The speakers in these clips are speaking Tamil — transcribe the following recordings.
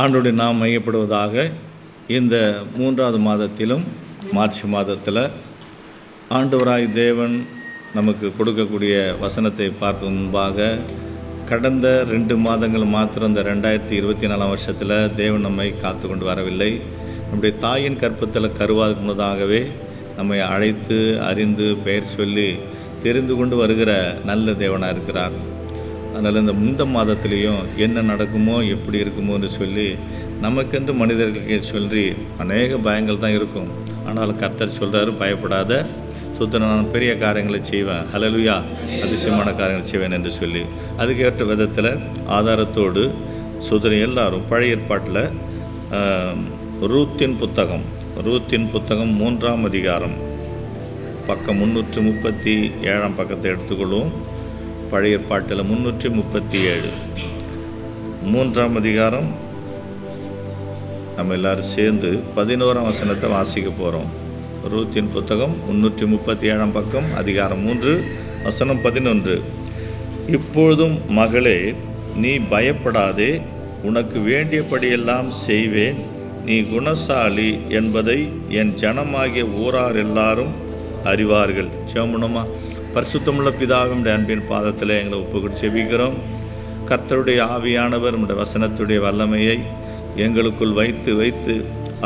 ஆண்டுடைய நாம் மையப்படுவதாக இந்த மூன்றாவது மாதத்திலும் மார்ச் மாதத்தில் ஆண்டவராய் தேவன் நமக்கு கொடுக்கக்கூடிய வசனத்தை பார்க்கும் முன்பாக கடந்த ரெண்டு மாதங்கள் மாத்திரம் இந்த ரெண்டாயிரத்தி இருபத்தி நாலாம் வருஷத்தில் தேவன் நம்மை காத்து கொண்டு வரவில்லை. நம்முடைய தாயின் கற்பத்தில் கருவாதுக்கு முன்னதாகவே நம்மை அழைத்து அறிந்து பெயர் சொல்லி தெரிந்து கொண்டு வருகிற நல்ல தேவனாக இருக்கிறார். அதனால் இந்த இந்த மாதத்துலேயும் என்ன நடக்குமோ எப்படி இருக்குமோன்னு சொல்லி நமக்கென்று மனிதர்களுக்கு சொல்லி அநேக பயங்கள் தான் இருக்கும். ஆனால் கர்த்தர் சொல்கிறாரு பயப்படாத. சுத்தன நான் பெரிய காரியங்களை செய்வேன். ஹலலுயா அதிசயமான காரியங்களை செய்வேன் என்று சொல்லி. அதுக்கேற்ற விதத்தில் ஆதாரத்தோடு சுதரன் எல்லாரும் பழைய ஏற்பாட்டில் ரூத்தின் புத்தகம். ரூத்தின் புத்தகம் மூன்றாம் அதிகாரம். பக்கம் முந்நூற்று முப்பத்தி ஏழாம் பக்கத்தை எடுத்துக்கொள்வோம். பழைய ஏற்பாட்டில் முன்னூற்றி முப்பத்தி ஏழு. மூன்றாம் அதிகாரம். நம்ம எல்லாரும் சேர்ந்து பதினோராம் வசனத்தை வாசிக்க போகிறோம் ரூத்தின் புத்தகம் முன்னூற்றி முப்பத்தி ஏழாம் பக்கம் அதிகாரம் மூன்று வசனம் பதினொன்று. இப்பொழுதும் மகளே நீ பயப்படாதே உனக்கு வேண்டியபடியெல்லாம் செய்வேன். நீ குணசாலி என்பதை என் ஜனமாகிய ஊரார் எல்லாரும் அறிவார்கள். சிவமுனமா பரிசுத்தமுள்ள பிதாவும் அன்பின் பாதத்தில் எங்களை ஒப்புக்கொண்டு செபிக்கிறோம். கர்த்தருடைய ஆவியானவர் நம்முடைய வசனத்துடைய வல்லமையை எங்களுக்குள் வைத்து வைத்து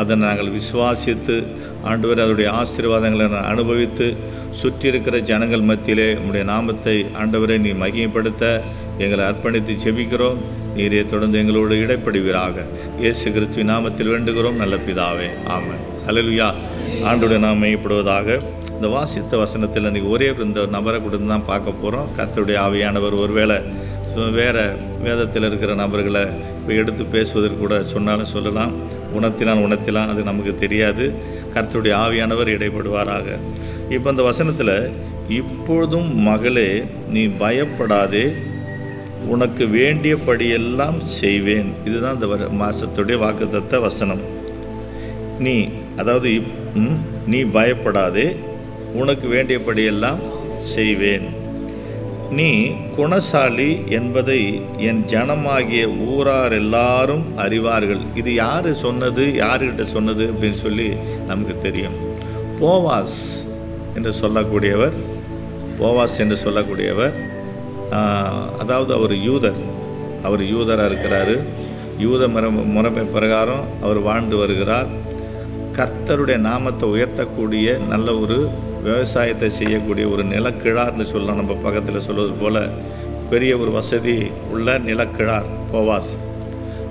அதை நாங்கள் விசுவாசித்து ஆண்டவர் அதனுடைய ஆசீர்வாதங்களை நான் அனுபவித்து சுற்றி இருக்கிற ஜனங்கள் மத்தியிலே உங்களுடைய நாமத்தை ஆண்டவரை நீ மகிமைப்படுத்த எங்களை அர்ப்பணித்து செபிக்கிறோம். நீரே தொடர்ந்து எங்களோடு இடைப்படுவீராக. இயேசு கிறிஸ்துவின் நாமத்தில் வேண்டுகிறோம். நல்ல பிதாவே ஆமாம் அலலுயா ஆண்டோட நாம் மையப்படுவதாக இந்த வாசித்த வசனத்தில் இன்றைக்கி ஒரே இந்த நபரை கொடுத்து தான் பார்க்க போகிறோம் கத்தருடைய ஆவியானவர் ஒருவேளை வேறு வேதத்தில் இருக்கிற நபர்களை இப்போ எடுத்து பேசுவதற்கு கூட சொன்னாலும் சொல்லலாம். உணர்த்தினான் உணர்த்திலாம் அது நமக்கு தெரியாது. கர்த்தருடைய ஆவியானவர் இடைப்படுவாராக. இப்போ அந்த வசனத்தில் இப்பொழுதும் மகளே நீ பயப்படாதே உனக்கு வேண்டியபடியெல்லாம் செய்வேன். இதுதான் இந்த வர- மாதத்துடைய வாக்குத்தத்த வசனம். நீ அதாவது இப்- ம், நீ பயப்படாதே உனக்கு வேண்டியபடியெல்லாம் செய்வேன். நீ குணசாலி என்பதை என் ஜனமாகிய ஊரார் எல்லாரும் அறிவார்கள். இது யார் சொன்னது யாருக்கிட்ட சொன்னது அப்படின்னு சொல்லி நமக்கு தெரியும். போவாஸ் என்று சொல்லக்கூடியவர் போவாஸ் என்று சொல்லக்கூடியவர் அதாவது அவர் யூதர். அவர் யூதராக இருக்கிறாரு. யூத முறை முறைமை பிரகாரம் அவர் வாழ்ந்து வருகிறார். கர்த்தருடைய நாமத்தை உயர்த்தக்கூடிய நல்ல ஒரு விவசாயத்தை செய்யக்கூடிய ஒரு நிலக்கிழார்னு சொல்லலாம். நம்ம பக்கத்தில் சொல்வது போல் பெரிய ஒரு வசதி உள்ள நிலக்கிழார் போவாஸ்.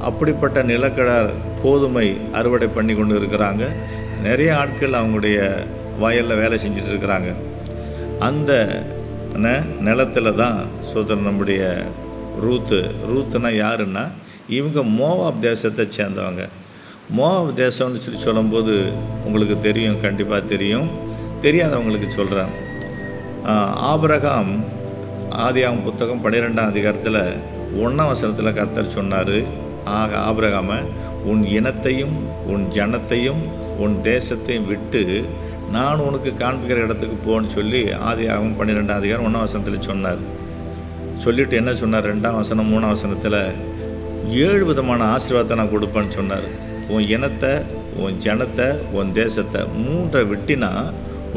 அப்படிப்பட்ட நிலக்கிழார் கோதுமை அறுவடை பண்ணி கொண்டு இருக்கிறாங்க. நிறைய ஆட்கள் அவங்களுடைய வயலில் வேலை செஞ்சுட்டு இருக்கிறாங்க. அந்த நிலத்தில் தான் சோதரன் நம்முடைய ரூத்து. ரூத்துனா யாருன்னா இவங்க மோவாப் தேசத்தை சேர்ந்தவங்க. மோவாப் தேசம்னு சொல்லி சொல்லும்போது உங்களுக்கு தெரியும் கண்டிப்பாக தெரியும். தெரியாதவங்களுக்கு சொல்கிறேன் ஆபரகாம் ஆதியாகம் புத்தகம் பன்னிரெண்டாம் அதிகாரத்தில் ஒன்றாம் வசனத்தில் கர்த்தர் சொன்னார் ஆக ஆபிரகாம உன் இனத்தையும் உன் ஜனத்தையும் உன் தேசத்தையும் விட்டு நான் உனக்கு காண்பிக்கிற இடத்துக்கு போன்னு சொல்லி ஆதியாகம் பன்னிரெண்டாம் அதிகாரம் ஒன்றாம் வசனத்தில் சொன்னார். சொல்லிட்டு என்ன சொன்னார்? ரெண்டாம் வசனம் மூணாம் வசனத்தில் ஏழு விதமான ஆசீர்வாதத்தை நான் கொடுப்பேன்னு சொன்னார். உன் இனத்தை உன் ஜனத்தை உன் தேசத்தை மூன்றை விட்டினா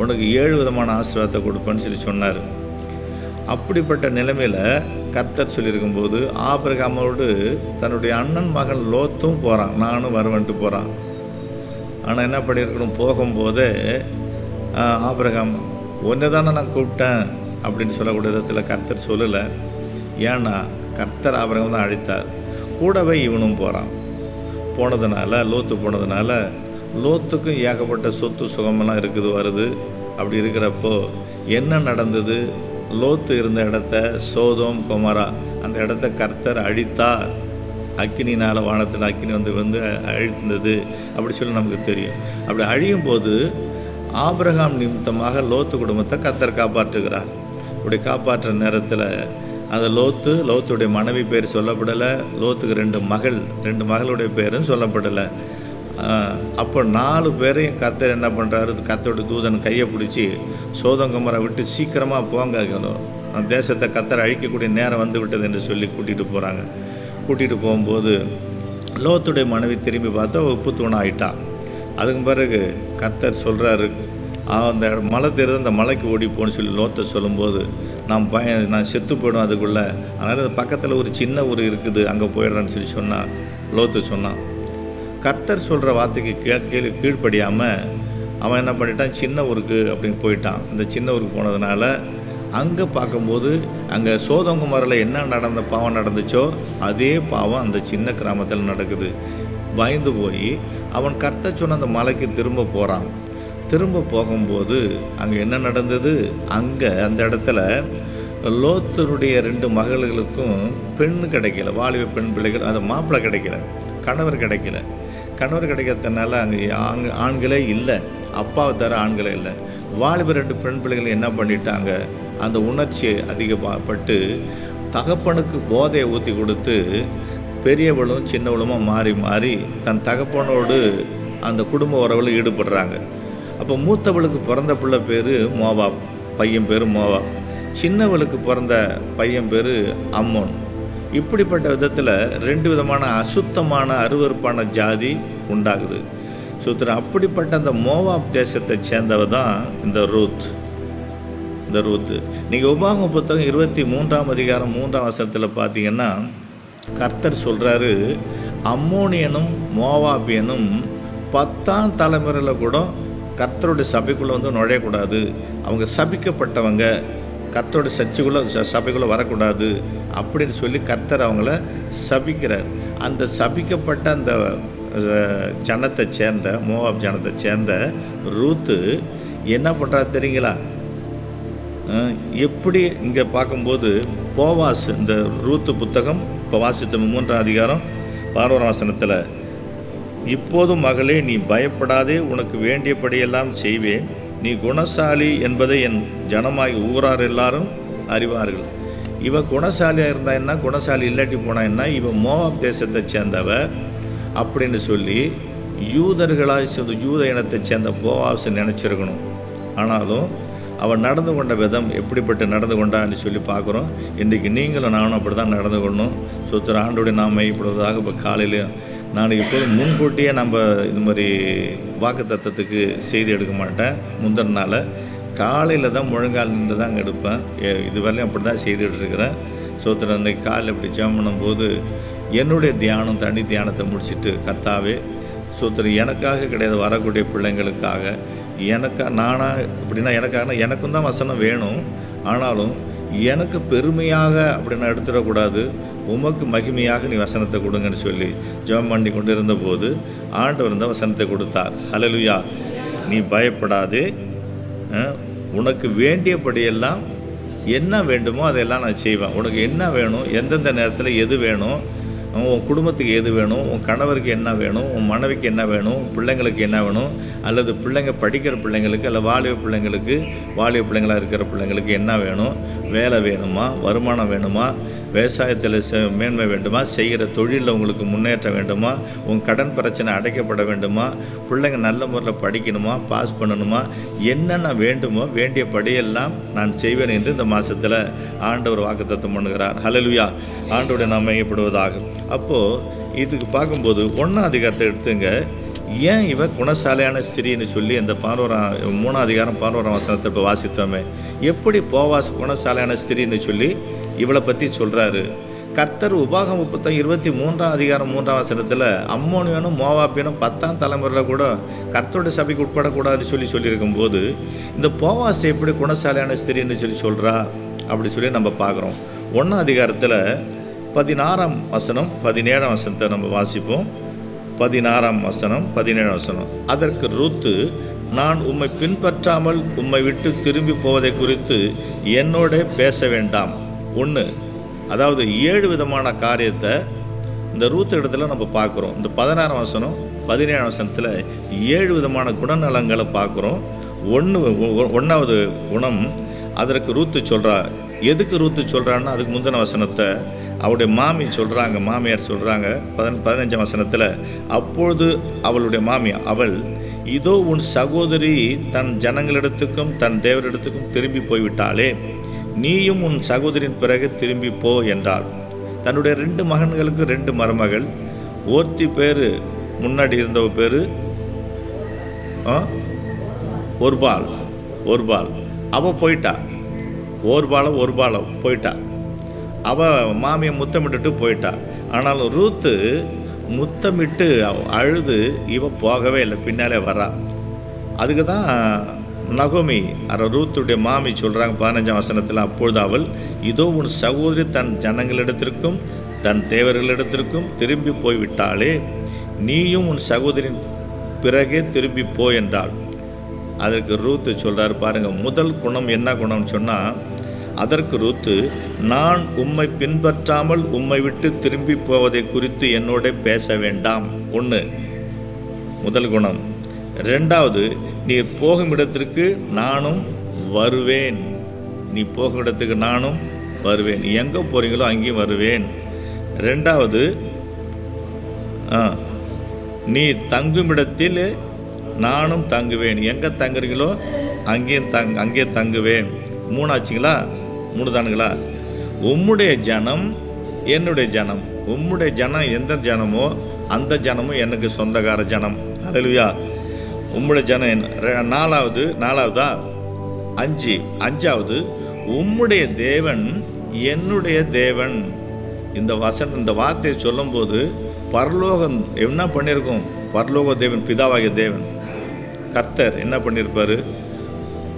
உனக்கு ஏழு விதமான ஆசீர்வாதத்தை கொடுப்பேன்னு சொல்லி சொன்னார். அப்படிப்பட்ட நிலைமையில் கர்த்தர் சொல்லியிருக்கும்போது ஆபிரகாமோடு தன்னுடைய அண்ணன் மகன் லோத்தும் போகிறான் நானும் வருவன்ட்டு போகிறான் ஆனால் என்ன பண்ணியிருக்கணும்? போகும்போதே ஆபிரகாம் ஒன்று தானே நான் கூப்பிட்டேன் அப்படின்னு சொல்லக்கூடிய விதத்தில் கர்த்தர் சொல்லலை. ஏன்னா கர்த்தர் ஆபிரகம் தான் அழைத்தார். கூடவே இவனும் போகிறான் போனதுனால லோத்து போனதுனால லோத்துக்கும் ஏகப்பட்ட சொத்து சுகமெல்லாம் இருக்குது வருது. அப்படி இருக்கிறப்போ என்ன நடந்தது? லோத்து இருந்த இடத்த சோதோம் குமரா அந்த இடத்த கர்த்தர் அழித்தார். அக்கினினால் வானத்தில் அக்கினி வந்து வந்து அழிந்தது அப்படி சொல்லி நமக்கு தெரியும். அப்படி அழியும் போது ஆபிரகாம் நிமித்தமாக லோத்து குடும்பத்தை கர்த்தர் காப்பாற்றுகிறார். அப்படி காப்பாற்றுற நேரத்தில் அந்த லோத்து லோத்துடைய மனைவி பேர் சொல்லப்படலை லோத்துக்கு ரெண்டு மகள் ரெண்டு மகளுடைய பேரும் சொல்லப்படலை. அப்போ நாலு பேரையும் கத்தர் என்ன பண்ணுறாரு கத்தோட தூதன் கையை பிடிச்சி சோதங்கமரை விட்டு சீக்கிரமாக போங்க. அந்த தேசத்தை கத்தரை அழிக்கக்கூடிய நேரம் வந்து விட்டது என்று சொல்லி கூட்டிகிட்டு போகிறாங்க கூட்டிகிட்டு போகும்போது லோத்துடைய மனைவி திரும்பி பார்த்தா உப்பு தூணம் அதுக்கு பிறகு கத்தர் சொல்கிறாரு அந்த மலை தெரிந்து அந்த மலைக்கு ஓடி போன்னு சொல்லி லோத்தை சொல்லும்போது நான் பய நான் செத்து போயிடும் அதுக்குள்ளே. அதனால் அது பக்கத்தில் ஒரு சின்ன ஊர் இருக்குது அங்கே போயிடுறேன்னு சொல்லி சொன்னால் லோத்து சொன்னான் கர்த்தர் சொல்கிற வார்த்தைக்கு கீழ் கீழ் கீழ்ப்படியாமல் அவன் என்ன பண்ணிட்டான்? சின்ன ஊருக்கு அப்படின்னு போயிட்டான். அந்த சின்ன ஊருக்கு போனதுனால அங்கே பார்க்கும்போது அங்கே சோதங்குமரில் என்ன நடந்த பாவம் நடந்துச்சோ அதே பாவம் அந்த சின்ன கிராமத்தில் நடக்குது. பயந்து போய் அவன் கர்த்தர் சொன்ன அந்த மலைக்கு திரும்ப போகிறான் திரும்ப போகும்போது அங்கே என்ன நடந்தது? அங்கே அந்த இடத்துல லோத்தருடைய ரெண்டு மகள்களுக்கும் பெண் கிடைக்கல. வாலிப பெண் பிள்ளைகள் அந்த மாப்பிள்ளை கிடைக்கல. கணவர் கிடைக்கல. கணவர் கிடைக்கிறதுனால அங்கே ஆண் ஆண்களே இல்லை. அப்பாவை தர ஆண்களே இல்லை. வாலிப ரெண்டு பெண் பிள்ளைகள் என்ன பண்ணிட்டாங்க? அந்த உணர்ச்சி அதிகப்பட்டு தகப்பனுக்கு போதையை ஊற்றி கொடுத்து பெரியவளும் சின்னவளுமா மாறி மாறி தன் தகப்பனோடு அந்த குடும்ப உறவில் ஈடுபடுறாங்க. அப்போ மூத்தவளுக்கு பிறந்த பிள்ளை பேர் மோவா. பையன் பேர் மோவா. சின்னவளுக்கு பிறந்த பையன் பேர் அம்மோன். இப்படிப்பட்ட விதத்தில் ரெண்டு விதமான அசுத்தமான அருவருப்பான ஜாதி உண்டாகுது. சுத்திர அப்படிப்பட்ட அந்த மோவாப் தேசத்தை சேர்ந்தவ தான் இந்த ரூத். இந்த ரூத்து. நீங்கள் உபாகம புத்தகம் இருபத்தி மூன்றாம் அதிகாரம் மூன்றாம் வசனத்தில் பார்த்தீங்கன்னா கர்த்தர் சொல்கிறாரு அம்மோனியனும் மோவாபியனும் பத்தாம் தலைமுறையில் கூட கர்த்தருடைய சபைக்குள்ளே வந்து நுழையக்கூடாது. அவங்க சபிக்கப்பட்டவங்க. கத்தோட சர்ச்சுக்குள்ளே ச சபைக்குள்ளே வரக்கூடாது அப்படின்னு சொல்லி கர்த்தர் அவங்கள சபிக்கிறார். அந்த சபிக்கப்பட்ட அந்த ஜனத்தை சேர்ந்த மோகாப் ஜனத்தை சேர்ந்த ரூத்து என்ன பண்ணுறா தெரியுங்களா? எப்படி இங்கே பார்க்கும்போது போவாஸ் இந்த ரூத்து புத்தகம் இப்போ வாசித்த மூன்றாம் அதிகாரம் பதினோராம் வசனத்தில் இப்போதும் மகளே நீ பயப்படாதே உனக்கு வேண்டியபடியெல்லாம் செய்வேன். நீ குணசாலி என்பதை என் ஜனமாகி ஊரார் எல்லாரும் அறிவார்கள். இவ குணசாலியாக இருந்தா என்ன? குணசாலி இல்லாட்டி போனா என்ன? இவ மோவாப் தேசத்தை சேர்ந்தவ அப்படின்னு சொல்லி யூதர்களாய் சேர்ந்த யூத இனத்தை சேர்ந்த போவாஸ் நினச்சிருக்கணும். ஆனாலும் அவன் நடந்து கொண்ட விதம் எப்படிப்பட்டு நடந்து கொண்டான்னு சொல்லி பார்க்குறோம். இன்றைக்கி நீங்களும் நானும் அப்படி தான் நடந்து கொள்ளணும். சுத்திர ஆண்டோடைய நாம் இப்பொழுதாக இப்போ காலையிலையும் நான் எப்போதும் முன்கூட்டியே நம்ம இது மாதிரி வாக்கு தத்தத்துக்கு செய்தி எடுக்க மாட்டேன் முந்தின நாள் காலையில் தான் முழங்கால் நின்று தான் அங்கே எடுப்பேன். ஏ- இதுவரையிலும் அப்படி தான் செய்து எடுத்துருக்கிறேன். சோத்திரம் அன்னைக்கு காலில் இப்படி ஜெபம் பண்ணும்போது என்னுடைய தியானம் தனி தியானத்தை முடிச்சிட்டு கத்தாவே சோத்திரம் எனக்காக கிடையாது வரக்கூடிய பிள்ளைங்களுக்காக. எனக்கா நானாக அப்படின்னா எனக்காக எனக்கும் தான் வசனம் வேணும். ஆனாலும் எனக்கு பெருமையாக அப்படின்னு எடுத்துடக்கூடாது. உமக்கு மகிமையாக நீ வசனத்தை கொடுங்கன்னு சொல்லி ஜெபம் பண்ணி கொண்டு இருந்தபோது ஆண்டவர் இந்த வசனத்தை கொடுத்தார். ஹலலுயா நீ பயப்படாதே. உனக்கு வேண்டியபடியெல்லாம் என்ன வேண்டுமோ அதெல்லாம் நான் செய்வேன். உனக்கு என்ன வேணும்? எந்தெந்த நேரத்தில் எது வேணும்? உன் குடும்பத்துக்கு எது வேணும்? உன் கணவருக்கு என்ன வேணும்? உன் மனைவிக்கு என்ன வேணும்? பிள்ளைங்களுக்கு என்ன வேணும்? அல்லது பிள்ளைங்க படிக்கிற பிள்ளைங்களுக்கு அல்ல வாலிப பிள்ளைங்களுக்கு வாலிப பிள்ளைங்களாக இருக்கிற பிள்ளைங்களுக்கு என்ன வேணும்? வேலை வேணுமா? வருமானம் வேணுமா? விவசாயத்தில் மேன்மை வேண்டுமா? செய்கிற தொழிலில் உங்களுக்கு முன்னேற்றம் வேண்டுமா? உன் கடன் பிரச்சனை அடைக்கப்பட வேண்டுமா? பிள்ளைங்க நல்ல முறையில் படிக்கணுமா? பாஸ் பண்ணணுமா? என்னென்ன வேண்டுமோ வேண்டிய படியெல்லாம் நான் செய்வேன் என்று இந்த மாதத்தில் ஆண்டவர் வாக்குத்தத்தம் பண்ணுகிறார். ஹலலுயா ஆண்டோடைய நாம் மையப்படுவதாக அப்போது இதுக்கு பார்க்கும்போது ஒன்றாம் அதிகாரத்தை எடுத்துங்க. ஏன் இவ குணசாலையான ஸ்திரீன்னு சொல்லி அந்த பானோராம் மூணாம் அதிகாரம் பானோராம் வசனத்தை இப்போ வாசித்தோமே? எப்படி போவாஸ் குணசாலையான ஸ்திரீன்னு சொல்லி இவளை பற்றி சொல்கிறாரு கர்த்தர் உபாகம் புத்தகம் இருபத்தி மூன்றாம் அதிகாரம் மூன்றாம் வசனத்தில் அம்மோனியனும் மோவாப்பியனும் பத்தாம் தலைமுறையில் கூட கர்த்தருடைய சபைக்கு உட்படக்கூடாதுன்னு சொல்லி சொல்லியிருக்கும்போது இந்த போவாஸ் எப்படி குணசாலையான ஸ்திரீன்னு சொல்லி சொல்கிறா அப்படி சொல்லி நம்ம பார்க்குறோம். ஒன்றாம் அதிகாரத்தில் பதினாறாம் வசனம் பதினேழாம் வசனத்தை நம்ம வாசிப்போம். பதினாறாம் வசனம் பதினேழாம் வசனம். அதற்கு ரூத்து நான் உம்மை பின்பற்றாமல் உம்மை விட்டு திரும்பி போவதை குறித்து என்னோட பேச வேண்டாம். ஒன்று அதாவது ஏழு விதமான காரியத்தை இந்த ரூத் இடத்துல நம்ம பார்க்குறோம். இந்த பதினாறாம் வசனம் பதினேழாம் வசனத்தில் ஏழு விதமான குணநலங்களை பார்க்குறோம். ஒன்று ஒன்றாவது குணம் அதற்கு ரூத்து சொல்கிறா எதுக்கு ரூத்து சொல்கிறான்னா அதுக்கு முந்தின வசனத்தை அவருடைய மாமி சொல்கிறாங்க மாமியார் சொல்கிறாங்க பதின பதினஞ்சாம் வசனத்தில் அப்பொழுது அவளுடைய மாமி அவள் இதோ உன் சகோதரி தன் ஜனங்களிடத்துக்கும் தன் தேவரிடத்துக்கும் திரும்பி போய்விட்டாளே நீயும் உன் சகோதரியின் பிறகு திரும்பி போ என்றாள். தன்னுடைய ரெண்டு மகன்களுக்கு ரெண்டு மருமகள். ஒருத்தி பேர் முன்னாடி இருந்தவ பேர் ஒரு பால் ஒரு பால் அவள் போயிட்டா. ஒரு பாலை ஒரு பாலை போயிட்டா. அவள் மாமியை முத்தமிட்டுட்டு போயிட்டா. ஆனாலும் ரூத்து முத்தமிட்டு அழுது இவ போகவே இல்லை பின்னாலே வரா. அதுக்கு தான் நகுமி அர ரூத்துடைய மாமி சொல்கிறாங்க பதினஞ்சாம் வசனத்தில் அப்பொழுது அவள் இதோ உன் சகோதரி தன் ஜனங்களிடத்திற்கும் தன் தேவர்களிடத்திற்கும் திரும்பி போய்விட்டாளே நீயும் உன் சகோதரின் பிறகே திரும்பி போ என்றாள். அதற்கு ரூத்து சொல்கிறார் பாருங்கள் முதல் குணம் என்ன குணம்னு சொன்னால் அதற்கு ரூத்து நான் உம்மை பின்பற்றாமல் உம்மை விட்டு திரும்பி போவதை குறித்து என்னோட பேச வேண்டாம். ஒன்று முதல் குணம். ரெண்டாவது நீர் போகும் இடத்திற்கு நானும் வருவேன். நீ போகும் இடத்துக்கு நானும் வருவேன். நீ எங்கே போகிறீங்களோ அங்கேயும் வருவேன். ரெண்டாவது ஆ, நீ தங்கும் இடத்தில் நானும் தங்குவேன். எங்கே தங்குறீங்களோ அங்கேயும் தங் அங்கே தங்குவேன். மூணாச்சுங்களா? மூணு தானுங்களா உம்முடைய ஜனம் என்னுடைய ஜனம். உம்முடைய ஜனம் எந்த ஜனமோ அந்த ஜனமும் எனக்கு சொந்தக்கார ஜனம். அல்லா உம்முடைய ஜன ரெ- நாலாவது நாலாவதா? அஞ்சு. அஞ்சாவது உம்முடைய தேவன் என்னுடைய தேவன். இந்த வசன் இந்த வார்த்தையை சொல்லும்போது பரலோகம் என்ன பண்ணியிருக்கோம்? பரலோக தேவன் பிதாவாகிய தேவன். கர்த்தர் என்ன பண்ணியிருப்பார்?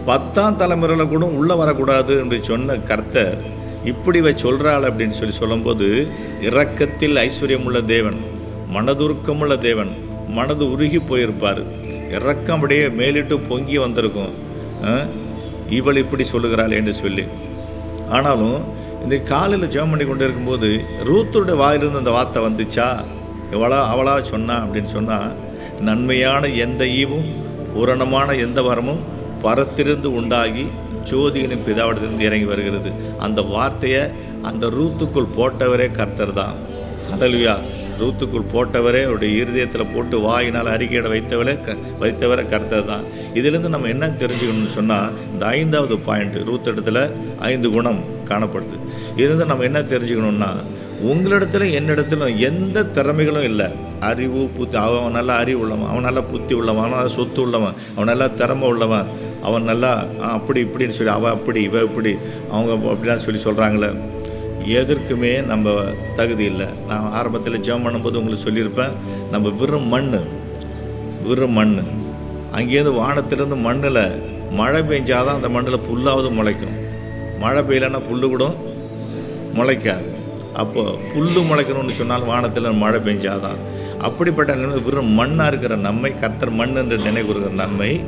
பத்தாம் தலைமுறையில் கூட உள்ளே வரக்கூடாது என்று சொன்ன கர்த்தர் இப்படி வை சொல்கிறாள் அப்படின்னு சொல்லி சொல்லும்போது இரக்கத்தில் ஐஸ்வர்யமுள்ள தேவன் மனதுருக்கமுள்ள தேவன் மனது உருகி போயிருப்பார். இறக்கம் அப்படியே மேலிட்டு பொங்கி வந்திருக்கும். இவள் இப்படி சொல்லுகிறாள் என்று சொல்லி. ஆனாலும் இந்த காலையில் ஜெபம் பண்ணி கொண்டு இருக்கும்போது ரூத்தோட வாயிலிருந்து அந்த வார்த்தை வந்துச்சா? எவ்வளோ அவளா சொன்னா அப்படின்னு சொன்னால் நன்மையான எந்த ஈவும் பூரணமான எந்த வரமும் பரத்திலிருந்து உண்டாகி ஜோதிகளின் பிதாவிடத்திலிருந்து இறங்கி வருகிறது. அந்த வார்த்தையை அந்த ரூத்துக்குள் போட்டவரே கர்த்தர் தான். அதல்வியா ரூத்துக்குள் போட்டவரே அவருடைய இருதயத்தில் போட்டு வாயினால் அறிக்கையிட வைத்தவரே க வைத்தவரை கர்த்தர் தான். இதிலிருந்து நம்ம என்ன தெரிஞ்சுக்கணும்னு சொன்னால் இந்த ஐந்தாவது பாயிண்ட் ரூத் இடத்துல ஐந்து குணம் காணப்படுது. இதிலிருந்து நம்ம என்ன தெரிஞ்சுக்கணும்னா உங்களிடத்துல என்னிடத்திலும் எந்த திறமைகளும் இல்லை. அறிவு புத்தி அவன் நல்லா அறிவு உள்ளவன் அவன் நல்லா புத்தி உள்ளவன் அவன் நல்லா சொத்து உள்ளவன் அவன் நல்லா திறமை உள்ளவன் அவன் நல்லா அப்படி இப்படின்னு சொல்லி அவன் அப்படி இவன் இப்படி அவங்க அப்படிலாம் சொல்லி சொல்கிறாங்களே எதற்குமே நம்ம தகுதி இல்லை. நான் ஆரம்பத்தில் ஜெபம் பண்ணும்போது உங்களுக்கு சொல்லியிருப்பேன் நம்ம வெறும் மண் வெறும் மண் அங்கேருந்து வானத்திலேருந்து மண்ணில் மழை பெஞ்சாதான் அந்த மண்ணில் புல்லாவது முளைக்கும். மழை பெய்யலைன்னா புல்லு கூட முளைக்காது. அப்போது புல்லு முளைக்கணும்னு சொன்னால் வானத்தில் மழை பெஞ்சாதான். அப்படிப்பட்ட நிலை வெறும் மண்ணாக இருக்கிற நம்மை கத்தர் மண் என்று நினைவுறுகிற நன்மை.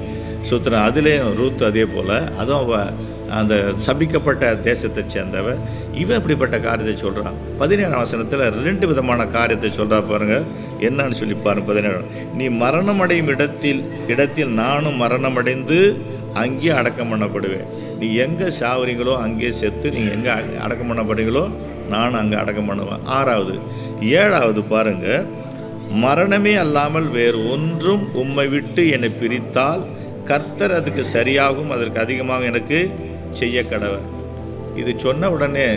சுற்றுறேன் அதுலேயும் ரூத் அதே போல். அதுவும் அவ அந்த சபிக்கப்பட்ட தேசத்தை சேர்ந்தவ இவன் இப்படிப்பட்ட காரியத்தை சொல்கிறான் பதினேழாம் வசனத்தில் ரெண்டு விதமான காரியத்தை சொல்கிறா பாருங்கள் என்னன்னு சொல்லி பாருங்க பதினேழாம். நீ மரணம் அடையும் இடத்தில் இடத்தில் நானும் மரணமடைந்து அங்கேயே அடக்கம் பண்ணப்படுவேன். நீ எங்கே சாவுறீங்களோ அங்கேயே செத்து நீ எங்கே அடக்கம் பண்ணப்படுறீங்களோ நானும் அங்கே அடக்கம் பண்ணுவேன். ஆறாவது ஏழாவது பாருங்கள் மரணமே அல்லாமல் வேறு ஒன்றும் உம்மை விட்டு என்னை பிரித்தால் கர்த்தர் அதுக்கு சரியாகும் அதற்கு அதிகமாக எனக்கு செய்ய கடவர் இது சொன்ன உடனே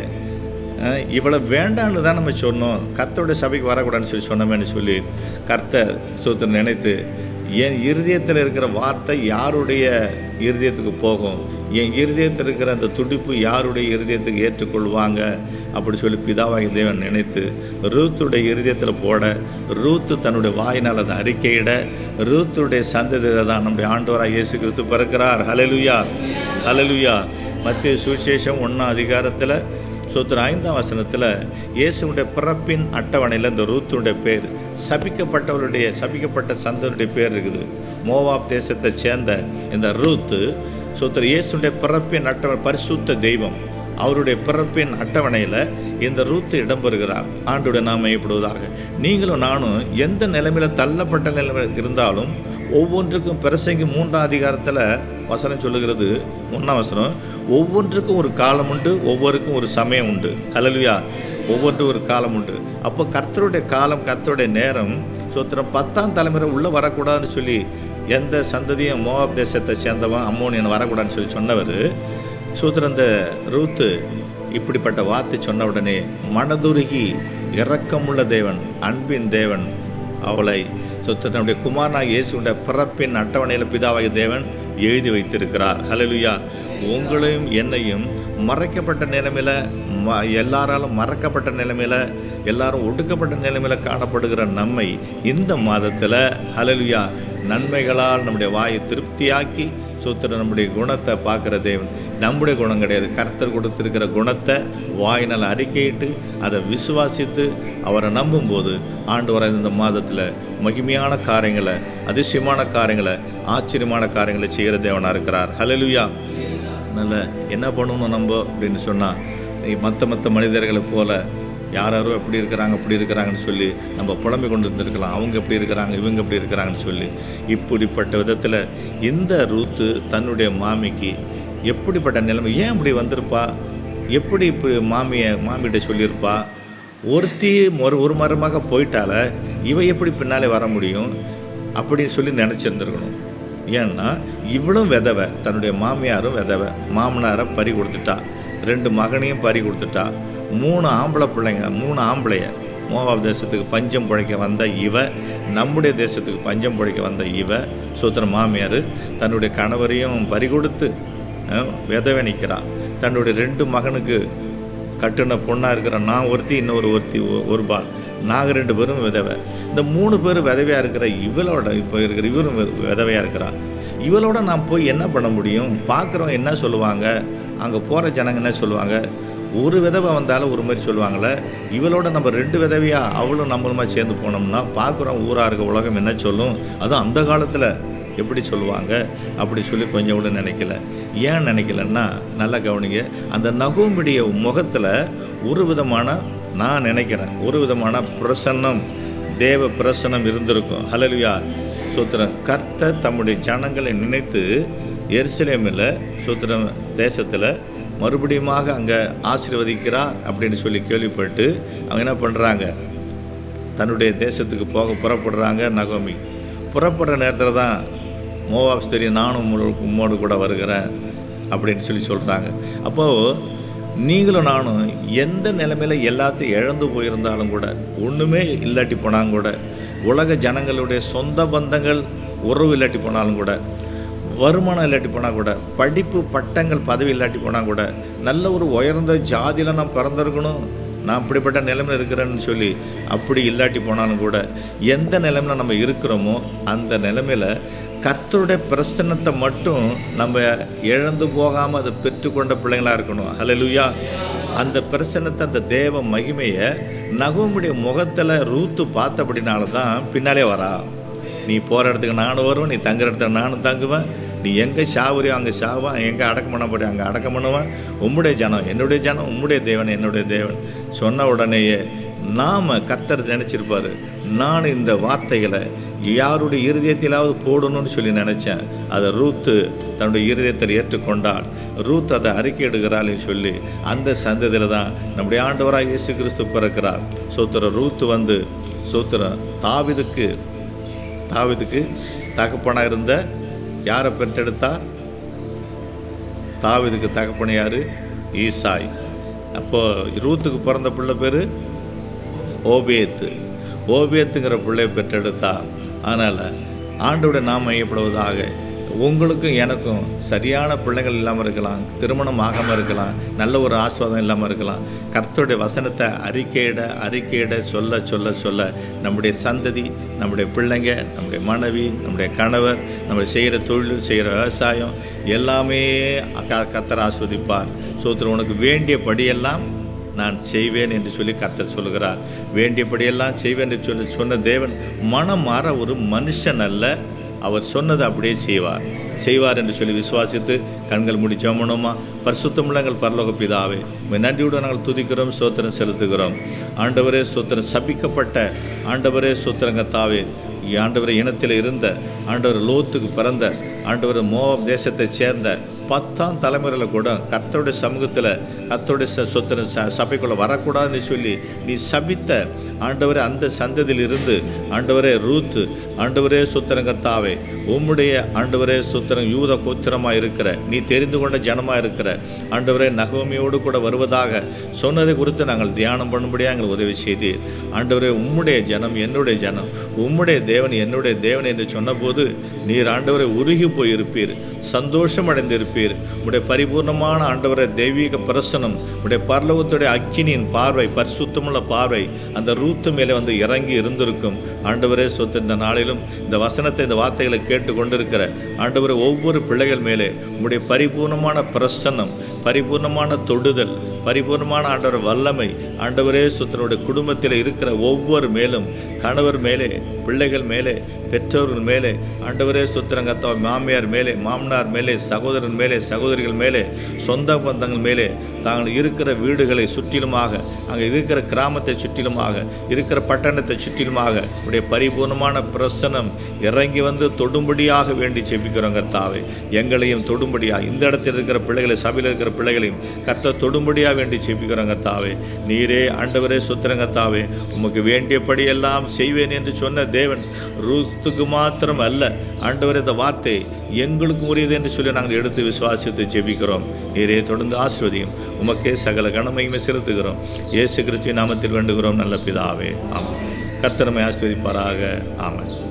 இவ்வளோ வேண்டான்னு தான் நம்ம சொன்னோம். கர்த்தருடைய சபைக்கு வரக்கூடாதுன்னு சொல்லி சொன்னோமேன்னு சொல்லி கர்த்தர் சூத்திரம் நினைத்து என் இருதயத்தில் இருக்கிற வார்த்தை யாருடைய இருதயத்துக்கு போகும்? என் இருதயத்தில் இருக்கிற அந்த துடிப்பு யாருடைய இருதயத்துக்கு ஏற்றுக்கொள்வாங்க? அப்படி சொல்லி பிதாவாகி தேவன் நினைத்து ரூத்துடைய இருதயத்தில் போட ரூத்து தன்னுடைய வாயினால் அதை அறிக்கையிட ரூத்துடைய சந்ததியில் தான் நம்முடைய ஆண்டவராக இயேசு கிறிஸ்து பிறக்கிறார். ஹலலுயா ஹலலுயா மத்திய சுவிசேஷம் ஒன்றாம் அதிகாரத்தில் சூத்திர ஐந்தாம் வசனத்தில் இயேசுடைய பிறப்பின் அட்டவணையில் இந்த ரூத்துடைய பேர் சபிக்கப்பட்டவருடைய சபிக்கப்பட்ட சந்தனுடைய பேர் இருக்குது. மோவாப் தேசத்தை சேர்ந்த இந்த ரூத்து சூத்திர இயேசுடைய பிறப்பின் அட்டவணை பரிசுத்த தெய்வம் அவருடைய பிறப்பின் அட்டவணையில் இந்த ரூத்து இடம்பெறுகிறார். ஆண்டுடைய நாம ஏற்படுவதாக நீங்களும் நானும் எந்த நிலைமையில் தள்ளப்பட்ட நிலைமையில் இருந்தாலும் ஒவ்வொன்றுக்கும் பிரசங்கி மூன்றாம் அதிகாரத்தில் வசனம் சொல்லுகிறது. ஒன்றாம் வசனம் ஒவ்வொன்றுக்கும் ஒரு காலம் உண்டு ஒவ்வொருக்கும் ஒரு சமயம் உண்டு. ஹalleluya ஒவ்வொன்றும் ஒரு காலம் உண்டு. அப்போ கர்த்தருடைய காலம் கர்த்தருடைய நேரம் சோத்திரம் பத்தாம் தலைமுறை உள்ளே வரக்கூடாதுன்னு சொல்லி எந்த சந்ததியும் மோவாப் தேசத்தை சேர்ந்தவன் அம்மோனியன் வரக்கூடாதுன்னு சொல்லி சொன்னவர் சூத்திரம் இந்த ரூத்து இப்படிப்பட்ட வார்த்தை சொன்ன உடனே மனதுருகி இரக்கமுள்ள தேவன் அன்பின் தேவன் அவளை சொத்து குமாரனாக இயேசுடைய பிறப்பின் அட்டவணையில் பிதாவாகிய தேவன் எழுதி வைத்திருக்கிறார். ஹலலுயா உங்களையும் என்னையும் மறைக்கப்பட்ட நிலைமையில் ம எல்லாராலும் மறக்கப்பட்ட நிலைமையில் எல்லாரும் ஒடுக்கப்பட்ட நிலைமையில் காணப்படுகிற நம்மை இந்த மாதத்தில் ஹலலுயா நன்மைகளால் நம்முடைய வாயை திருப்தியாக்கி சூத்திர நம்முடைய குணத்தை பார்க்குற தேவன். நம்முடைய குணம் கிடையாது. கர்த்தர் கொடுத்துருக்கிற குணத்தை வாயினால் அறிக்கையிட்டு அதை விசுவாசித்து அவரை நம்பும்போது ஆண்டு வர இந்த மாதத்தில் மகிமையான காரியங்களை அதிசயமான காரியங்களை ஆச்சரியமான காரியங்களை செய்கிற தேவனாக இருக்கிறார் ஹலலுயா அதனால் என்ன பண்ணணும் நம்ம அப்படின்னு சொன்னால் மற்ற மற்ற மனிதர்களை போல் யார் யாரோ எப்படி இருக்கிறாங்க அப்படி இருக்கிறாங்கன்னு சொல்லி நம்ம புலம்பி கொண்டு இருந்திருக்கலாம் அவங்க எப்படி இருக்கிறாங்க இவங்க எப்படி இருக்கிறாங்கன்னு சொல்லி. இப்படிப்பட்ட விதத்தில் இந்த ரூத்து தன்னுடைய மாமிக்கு எப்படிப்பட்ட நிலைமை ஏன் இப்படி வந்திருப்பா? எப்படி இப்போ மாமியை மாமிகிட்ட சொல்லியிருப்பா? ஒருத்தி ஒரு ஒரு மரமாக போயிட்டால இவ எப்படி பின்னாலே வர முடியும்? அப்படின்னு சொல்லி நினச்சிருந்துருக்கணும். ஏன்னா இவளும் விதவை தன்னுடைய மாமியாரும் விதவை. மாமனாரை பறி கொடுத்துட்டா. ரெண்டு மகனையும் பறி கொடுத்துட்டா. மூணு ஆம்பளை பிள்ளைங்க மூணு ஆம்பளைய. மோவாப் தேசத்துக்கு பஞ்சம் பிழைக்க வந்த இவ நம்முடைய தேசத்துக்கு பஞ்சம் பிழைக்க வந்த இவ சுத்திர மாமியார் தன்னுடைய கணவரையும் பறி கொடுத்து விதவை நிற்கிறா தன்னுடைய ரெண்டு மகனுக்கு கட்டுன பொண்ணாக இருக்கிற நான் ஒருத்தி இன்னொரு ஒருத்தி ஒ- ஒரு பால் நாங்கள் ரெண்டு பேரும் விதவை. இந்த மூணு பேர் விதவையாக இருக்கிற இவளோட இப்போ இருக்கிற இவரும் விதவையாக இருக்கிறா. இவளோட நான் போய் என்ன பண்ண முடியும்? பார்க்குறவங்க என்ன சொல்லுவாங்க? அங்கே போகிற ஜனங்க என்ன சொல்லுவாங்க? ஒரு விதவை வந்தாலும் ஒரு மாதிரி சொல்லுவாங்களே. இவளோட நம்ம ரெண்டு விதவையாக அவளும் நம்மளுமா சேர்ந்து போனோம்னா பார்க்குறோம் ஊராக இருக்க உலகம் என்ன சொல்லும்? அதுவும் அந்த காலத்தில் எப்படி சொல்லுவாங்க? அப்படி சொல்லி கொஞ்சம் கூட நினைக்கல. ஏன் நினைக்கலன்னா நல்லா கவனிங்க. அந்த நகுமுடைய முகத்தில் ஒரு விதமான நான் நினைக்கிறேன். ஒரு விதமான பிரசன்னம் தேவ பிரசன்னம் இருந்திருக்கும். ஹலலுயா சூத்திரம் கர்த்தர் தம்முடைய ஜனங்களை நினைத்து எருசலேமில் சூத்திரம் தேசத்தில் மறுபடியுமாக அங்கே ஆசீர்வதிக்கிறார் அப்படின்னு சொல்லி கேள்விப்பட்டு அவங்க என்ன பண்ணுறாங்க தன்னுடைய தேசத்துக்கு போக புறப்படுறாங்க நகோமி. புறப்படுற நேரத்தில் தான் மோவாப் ஸ்திரி நானும் உம்மோடு கூட வருகிறேன் அப்படின்னு சொல்லி சொல்கிறாங்க அப்போது நீங்களும் நானும் எந்த நிலைமையில் எல்லாத்தையும் இழந்து போயிருந்தாலும் கூட ஒன்றுமே இல்லாட்டி போனாலும் கூட உலக ஜனங்களுடைய சொந்த பந்தங்கள் உறவு இல்லாட்டி போனாலும் கூட வருமானம் இல்லாட்டி போனால் கூட படிப்பு பட்டங்கள் பதவி இல்லாட்டி போனால் கூட நல்ல ஒரு உயர்ந்த ஜாதியில் நான் பிறந்திருக்கணும் நான் அப்படிப்பட்ட நிலைமையில் இருக்கிறேன்னு சொல்லி அப்படி இல்லாட்டி போனாலும் கூட எந்த நிலைமையில் நம்ம இருக்கிறோமோ அந்த நிலைமையில் கர்த்தருடைய பிரசன்னத்தை மட்டும் நம்ம இழந்து போகாமல் அதை பெற்றுக்கொண்ட பிள்ளைங்களாக இருக்கணும். ஹalleluya அந்த பிரசன்னத்தை அந்த தேவ மகிமையை நகமுடைய முகத்தில் ரூத்து பார்த்தபடினால தான் பின்னாலே வரா. நீ போகிற இடத்துக்கு நானும் வருவேன் நீ தங்குற இடத்துல நானும் தங்குவேன். நீ எங்கே சாவுறியோ அங்கே சாவான் எங்கே அடக்கம் பண்ண போறியோ அங்கே அடக்கம் பண்ணுவேன். உம்முடைய ஜனம் என்னுடைய ஜனம் உம்முடைய தேவன் என்னுடைய தேவன். சொன்ன உடனேயே நாம் கர்த்தர் நினச்சிருப்பார் நான் இந்த வார்த்தைகளை யாருடைய இருதயத்திலாவது போடணும்னு சொல்லி நினச்சேன். அதை ரூத்து தன்னுடைய இருதயத்தில் ஏற்றுக்கொண்டாள். ரூத் அதை அறிக்கையிடுகிறாள் சொல்லி அந்த சந்ததியில் தான் நம்முடைய ஆண்டவராக இயேசு கிறிஸ்து பிறக்கிறார். சோத்திர ரூத்து வந்து சோத்திரம் தாவிதுக்கு தாவிதுக்கு தகப்பனாக இருந்த யாரை பெற்றெடுத்தா? தாவிதுக்கு தகப்பன யார்? ஈசாய். அப்போது ரூத்துக்கு பிறந்த பிள்ளை பேர் ஓபியத்து ஓபியத்துங்கிற பிள்ளையை பெற்றெடுத்தா. அதனால் ஆண்டோட நாம் ஐயப்படுவதாக உங்களுக்கும் எனக்கும் சரியான பிள்ளைகள் இல்லாமல் இருக்கலாம் திருமணம் ஆகாமல் இருக்கலாம் நல்ல ஒரு ஆஸ்வாதம் இல்லாமல் இருக்கலாம். கர்த்தருடைய வசனத்தை அறிக்கையிட அறிக்கையிட சொல்ல சொல்ல சொல்ல நம்முடைய சந்ததி நம்முடைய பிள்ளைங்க நம்முடைய மனைவி நம்முடைய கணவர் நம்ம செய்கிற தொழில் செய்கிற விவசாயம் எல்லாமே க- ஆஸ்வதிப்பார். சோத்திரம் உனக்கு வேண்டிய படியெல்லாம் நான் செய்வேன் என்று சொல்லி கத்த சொல்கிறார் வேண்டியபடியெல்லாம் செய்வேன் என்று சொல்லி சொன்ன தேவன் மனம் மாற ஒரு மனுஷன் அல்ல. அவர் சொன்னதை அப்படியே செய்வார். செய்வார் என்று சொல்லி விசுவாசித்து கண்கள் மூடி ஜெபணுமா பரிசுத்தமுள்ளங்கள் பரலோக பிதாவே உம்மை நன்றியுடன் நாங்கள் துதிக்கிறோம் சோத்திரம் செலுத்துகிறோம். ஆண்டவரே சோத்திரம் சபிக்கப்பட்ட ஆண்டவரே சோத்திரங்கத்தாவே ஆண்டவர் இனத்தில் இருந்த ஆண்டவர் லோத்துக்கு பிறந்த ஆண்டவர் மோவாப் தேசத்தைச் சேர்ந்த பத்தாம் தலைமுறையில் கூட கத்தருடைய சமூகத்தில் கத்தருடைய ச- சொத்திர ச சபைக்குள்ளே வரக்கூடாதுன்னு சொல்லி நீ சபித்த ஆண்டவரே அந்த சந்ததியில் இருந்து ஆண்டவரே ரூத்து ஆண்டவரே சுத்திரம் உம்முடைய ஆண்டவரே சுத்திரம் யூத கோத்திரமாக இருக்கிற நீ தெரிந்து கொண்ட ஜனமாக இருக்கிற ஆண்டவரே நகோமியோடு கூட வருவதாக சொன்னதை குறித்து நாங்கள் தியானம் பண்ணும்படியாக எங்களுக்கு உதவி செய்தீர். ஆண்டவரே உம்முடைய ஜனம் என்னுடைய ஜனம் உம்முடைய தேவன் என்னுடைய தேவன் என்று சொன்னபோது நீர் ஆண்டவரை உருகி போயிருப்பீர் சந்தோஷம் அடைந்திருப்பீர் உடைய பரிபூர்ணமான ஆண்டவரை தெய்வீக பிரசனம் உடைய பரலோகத்துடைய அக்கினியின் பார்வை பரிசுத்தமுள்ள பார்வை அந்த ரூத்து மேலே வந்து இறங்கி இருந்திருக்கும். ஆண்டவரே சொத்து இந்த நாளிலும் இந்த வசனத்தை இந்த வார்த்தைகளை கேட்டு கொண்டிருக்கிற ஆண்டவர் ஒவ்வொரு பிள்ளைகள் மேலே உடைய பரிபூர்ணமான பிரசன்னம் பரிபூர்ணமான தொடுதல் பரிபூர்ணமான ஆண்டவர் வல்லமை ஆண்டவரே சுத்தனுடைய குடும்பத்தில் இருக்கிற ஒவ்வொரு மேலும் கணவர் மேலே பிள்ளைகள் மேலே பெற்றோர்கள் மேலே ஆண்டவரே சுத்திரங்கத்தா மாமியார் மேலே மாமனார் மேலே சகோதரன் மேலே சகோதரிகள் மேலே சொந்த பந்தங்கள் மேலே தாங்கள் இருக்கிற வீடுகளை சுற்றிலுமாக அங்கே இருக்கிற கிராமத்தை சுற்றிலுமாக இருக்கிற பட்டணத்தை சுற்றிலுமாக உடைய பரிபூர்ணமான பிரசனம் இறங்கி வந்து தொடும்படியாக வேண்டி செபிக்கிறோம் கர்த்தாவை. எங்களையும் தொடும்படியாக இந்த இடத்தில் இருக்கிற பிள்ளைகளை சபையில் இருக்கிற பிள்ளைகளையும் கர்த்தர் தொடும்படியாக வேண்டி செபிக்கிறோம் தாவே. நீரே ஆண்டவரே சுத்திரங்கத்தாவே உமக்கு வேண்டியபடி எல்லாம் செய்வேன் என்று சொன்ன தேவன் ரூத்துக்கு மாத்திரம் அல்ல. ஆண்டவர் இந்த வார்த்தை எங்களுக்கு உரியது என்று சொல்லி நாங்கள் எடுத்து விசுவாசித்து ஜெபிக்கிறோம். நீரே தொடர்ந்து ஆஸ்வதியும் உமக்கே சகல கனமையுமே செலுத்துகிறோம். இயேசு கிறிஸ்துவின் நாமத்தில் வேண்டுகிறோம். நல்ல பிதாவே. ஆமாம் கர்த்தரமை ஆஸ்வதிப்பாராக ஆமாம்